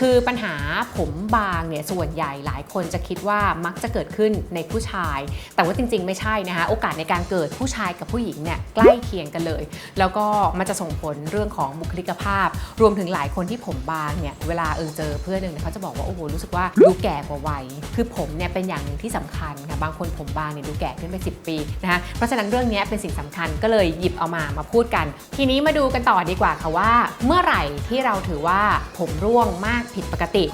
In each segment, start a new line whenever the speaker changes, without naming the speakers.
คือปัญหาผมบางเนี่ยส่วนใหญ่หลายคนจะคิดว่ามักจะเกิดขึ้นในผู้ชาย แต่ว่าจริงๆ ไม่ใช่นะคะโอกาสในการเกิดผู้ชายกับผู้หญิงเนี่ยใกล้เคียงกันเลย แล้วก็มันจะส่งผลเรื่องของบุคลิกภาพ รวมถึงหลายคนที่ผมบางเนี่ยเวลาเออเจอเพื่อนหนึ่งเนี่ยเขาจะบอกว่าโอ้โหรู้สึกว่าดูแก่กว่าวัย คือผมเนี่ยเป็นอย่างหนึ่งที่สำคัญค่ะบางคนผมบางเนี่ยดูแก่ขึ้นไป 10 ปีนะคะเพราะฉะนั้นเรื่องนี้เป็นสิ่งสำคัญก็เลยหยิบเอามามาพูดกัน ทีนี้มาดูกันต่อดีกว่าค่ะว่า เมื่อไหร่ที่เราถือว่าผมร่วงมากผิดปกติ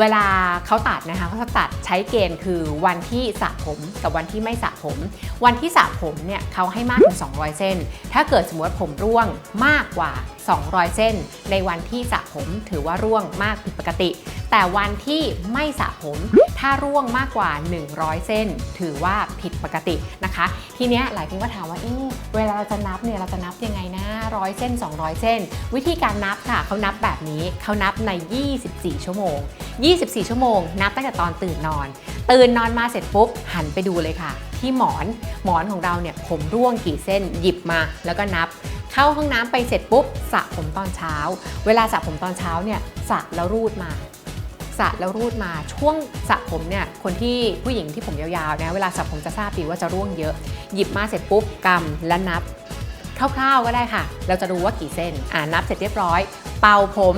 เวลาเขาตัดนะคะเขาจะตัดใช้เกณฑ์คือวันที่สระผมกับวันที่ไม่สระผม วันที่สระผมเนี่ยเขาให้มากถึง 200 เส้น ถ้าเกิดสมมติผมร่วงมากกว่า 200 เส้น ในวันที่สระผมถือว่าร่วงมากผิดปกติ แต่วันที่ไม่สระผม ถ้าร่วงมากกว่า 100 เส้น ถือว่าผิดปกตินะคะ ทีเนี้ยหลายคนก็ถามว่าเอ๊ะเวลาเราจะนับเนี่ยเราจะนับยังไงนะร้อยเส้น 200 เส้น วิธีการนับค่ะเขานับแบบนี้เขานับใน 24 ชั่วโมง 24 ชั่วโมง นับตั้งแต่ตอนตื่นนอน ตื่นนอนมาเสร็จปุ๊บหันไปดูเลยค่ะ ที่หมอนหมอนของเราเนี่ยผมร่วงกี่เส้นหยิบมาแล้วก็นับเข้าห้องน้ำไปเสร็จปุ๊บสระผมตอนเช้า เวลาสระผมตอนเช้าเนี่ยสระแล้วรูดมา สระแล้วรูดมาช่วงสระผมเนี่ยคนที่ผู้หญิงที่ผมยาวๆนะเวลาสระผมจะทราบดีว่าจะร่วงเยอะ หยิบมาเสร็จปุ๊บกำและนับคร่าวๆก็ได้ค่ะ เราจะรู้ว่ากี่เส้นอ่านับเสร็จเรียบร้อย เป่าผม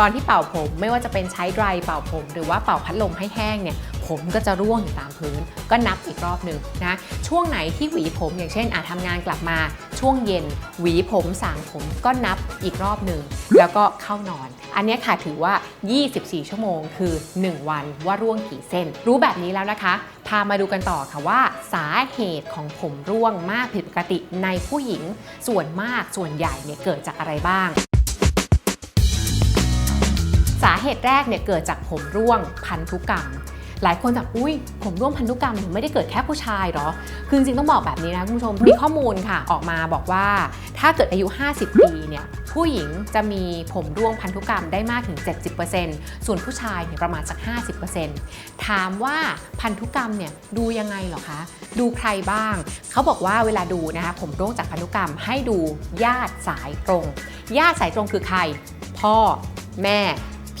ตอนที่เป่าผมไม่ว่าจะเป็นใช้ไดรเป่าผม หรือว่าเป่าพัดลมให้แห้งเนี่ย ผมก็จะร่วงอยู่ตามพื้น ก็นับอีกรอบหนึ่งนะช่วงไหนที่หวีผมอย่างเช่นอาทำงานกลับมาช่วงเย็น หวีผมสางผมก็นับอีกรอบหนึ่งแล้วก็เข้านอน อันนี้ค่ะถือว่า 24 ชั่วโมงคือ 1 วันว่าร่วงกี่เส้น รู้แบบนี้แล้วนะคะ พามาดูกันต่อค่ะว่า สาเหตุของผมร่วงมากผิดปกติในผู้หญิง ส่วนมากส่วนใหญ่เนี่ยเกิดจากอะไรบ้างสาเหตุแรกเนี่ยเกิดจากผมร่วงพันธุกรรม หลายคนแบบอุ้ยผมร่วงพันธุกรรมไม่ได้เกิดแค่ผู้ชายหรอ คือจริงต้องบอกแบบนี้นะคุณผู้ชม มีข้อมูลค่ะออกมาบอกว่า ถ้าเกิดอายุ 50 ปีเนี่ยผู้หญิงจะมีผมร่วงพันธุกรรมได้มากถึง 70%ส่วนผู้ชายเนี่ยประมาณสัก 50%ถามว่าพันธุกรรมเนี่ยดูยังไงหรอคะ ดูใครบ้าง เขาบอกว่าเวลาดูนะคะผมร่วงจากพันธุกรรมให้ดูญาติสายตรง ญาติสายตรงคือใคร พ่อ แม่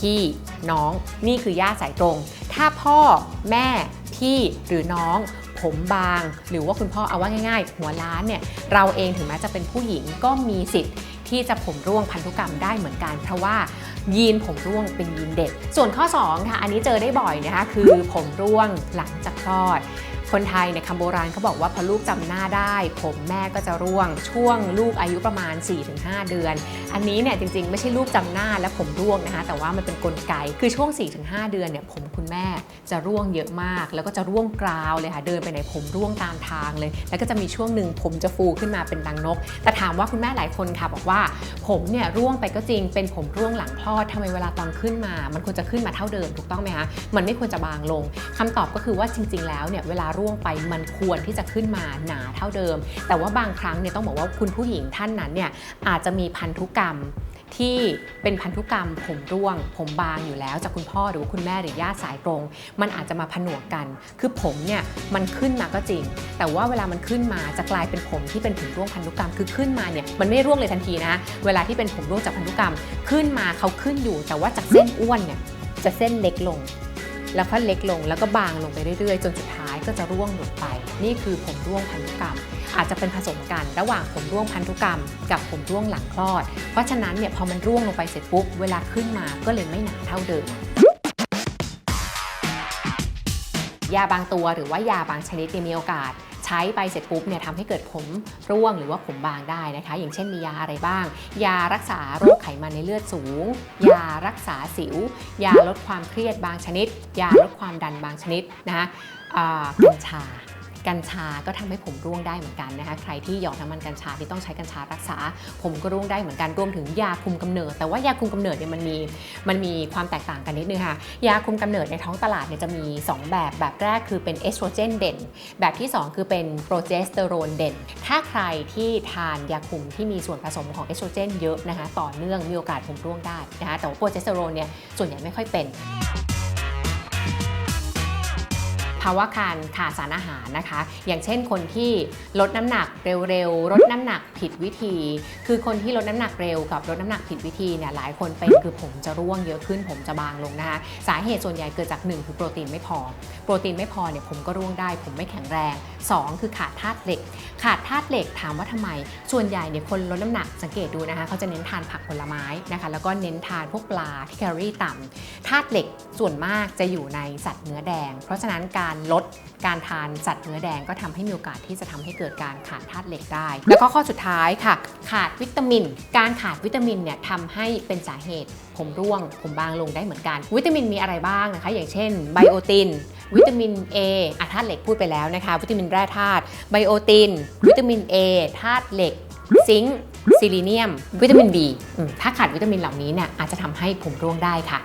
พี่น้องนี่คือญาติสายตรง ถ้าพ่อแม่พี่หรือน้องผมบาง หรือว่าคุณพ่อเอาว่าง่าย ๆ หัวล้านเนี่ยเราเองถึงแม้จะเป็นผู้หญิงก็มีสิทธิ์ที่จะผมร่วงพันธุกรรมได้เหมือนกัน เพราะว่ายีนผมร่วงเป็นยีนเด็ก ส่วนข้อ 2 ค่ะ อันนี้เจอได้บ่อยนะคะคือผมร่วงหลังจากคลอด คนไทยเนี่ยคำโบราณเขาบอกว่าพอลูกจำหน้าได้ ผมแม่ก็จะร่วง ช่วงลูกอายุประมาณ 4-5 เดือน อันนี้เนี่ยจริงๆ ไม่ใช่ลูกจำหน้าและผมร่วงนะคะแต่ว่ามันเป็นกลไกคือช่วง 4-5 เดือนเนี่ยผมคุณแม่จะร่วงเยอะมาก แล้วก็จะร่วงกราวเลยค่ะเดินไปไหนผมร่วงตามทางเลย แล้วก็จะมีช่วงหนึ่งผมจะฟูขึ้นมาเป็นดังนก แต่ถามว่าคุณแม่หลายคนค่ะบอกว่า ผมเนี่ยร่วงไปก็จริงเป็นผมร่วงหลังคลอดทำไมเวลาตอนขึ้นมา มันควรจะขึ้นมาเท่าเดิมถูกต้องไหมคะมันไม่ควรจะบางลงคำตอบก็คือว่าจริง ๆ แล้วเนี่ยเวลาร่วงไปมันควรที่จะขึ้นมาหนาเท่าเดิม แต่ว่าบางครั้งเนี่ยต้องบอกว่าคุณผู้หญิงท่านนั้นเนี่ยอาจจะมีพันธุกรรมที่เป็นพันธุกรรมผมร่วง ผมบางอยู่แล้วจากคุณพ่อหรือว่าคุณแม่หรือญาติสายตรง มันอาจจะมาผนวกกัน คือผมเนี่ยมันขึ้นมาก็จริง แต่ว่าเวลามันขึ้นมาจะกลายเป็นผมที่เป็นผมร่วงพันธุกรรมคือขึ้นมาเนี่ยมันไม่ร่วงเลยทันทีนะ เวลาที่เป็นผมร่วงจากพันธุกรรม ขึ้นมาเขาขึ้นอยู่ แต่ว่าจากเส้นอ้วนเนี่ยจะเส้นเล็กลง แล้วก็เล็กลงแล้วก็บางลงไปเรื่อยๆ จนสุดท้าย ก็จะร่วงหลุดไป นี่คือผมร่วงพันธุกรรม อาจจะเป็นผสมกันระหว่างผมร่วงพันธุกรรม กับผมร่วงหลังคลอด เพราะฉะนั้นเนี่ยพอมันร่วงลงไปเสร็จปุ๊บเวลาขึ้นมาก็เลยไม่หนาเท่าเดิมยาบางตัวหรือว่ายาบางชนิดมีโอกาส ใช้ไปเสร็จปุ๊บเนี่ยทำให้เกิดผมร่วงหรือว่าผมบางได้นะคะ อย่างเช่นมียาอะไรบ้าง ยารักษาโรคไขมันในเลือดสูง ยารักษาสิว ยาลดความเครียดบางชนิด ยาลดความดันบางชนิดนะคะอ่ากัญชา กัญชาก็ทำให้ผมร่วงได้เหมือนกันนะคะใครที่หยอดน้ำมันกัญชาที่ต้องใช้กัญชารักษา ผมก็ร่วงได้เหมือนกันรวมถึงยาคุมกำเนิด แต่ว่ายาคุมกำเนิดเนี่ยมันมีมันมีความแตกต่างกันนิดนึงค่ะยาคุมกำเนิดในท้องตลาดเนี่ยจะมี 2 แบบแบบแรกคือเป็นเอสโตรเจนเด่น แบบที่ 2 คือเป็นโปรเจสเตอโรนเด่น ถ้าใครที่ทานยาคุมที่มีส่วนผสมของเอสโตรเจนเยอะนะคะต่อเนื่องมีโอกาสผมร่วงได้นะคะแต่ว่าโปรเจสเตอโรนเนี่ยส่วนใหญ่ไม่ค่อยเป็น ภาวะการขาดสารอาหารนะคะ อย่างเช่นคนที่ลดน้ำหนักเร็วๆลดน้ำหนักผิดวิธี คือคนที่ลดน้ำหนักเร็วกับลดน้ำหนักผิดวิธีเนี่ยหลายคนเป็นคือผมจะร่วงเยอะขึ้นผมจะบางลงนะคะสาเหตุส่วนใหญ่เกิดจาก 1 คือโปรตีนไม่พอ โปรตีนไม่พอเนี่ยผมก็ร่วงได้ ผมไม่แข็งแรง 2 คือขาดธาตุเหล็ก ขาดธาตุเหล็กถามว่าทำไม ส่วนใหญ่เนี่ยคนลดน้ำหนักสังเกตดูนะคะเขาจะเน้นทานผักผลไม้นะคะแล้วก็เน้นทานพวกปลาที่แคลอรี่ต่ำธาตุเหล็กส่วนมากจะอยู่ในสัตว์เนื้อแดง เพราะฉะนั้นการลดการทานสัตว์เนื้อแดงก็ทำให้มีโอกาสที่จะทำให้เกิดการขาดธาตุเหล็กได้ แล้วก็ข้อสุดท้ายค่ะ ขาดวิตามิน การขาดวิตามินเนี่ยทำให้เป็นสาเหตุผมร่วง ผมบางลงได้เหมือนกัน วิตามินมีอะไรบ้างนะคะ อย่างเช่นไบโอติน วิตามิน A อะธาตุเหล็กพูดไปแล้วนะคะ วิตามินแร่ธาตุไบโอติน วิตามิน A ธาตุเหล็กซิงค์ซิลิเนียม วิตามิน B ถ้าขาดวิตามินเหล่านี้เนี่ยอาจจะทำให้ผมร่วงได้ค่ะ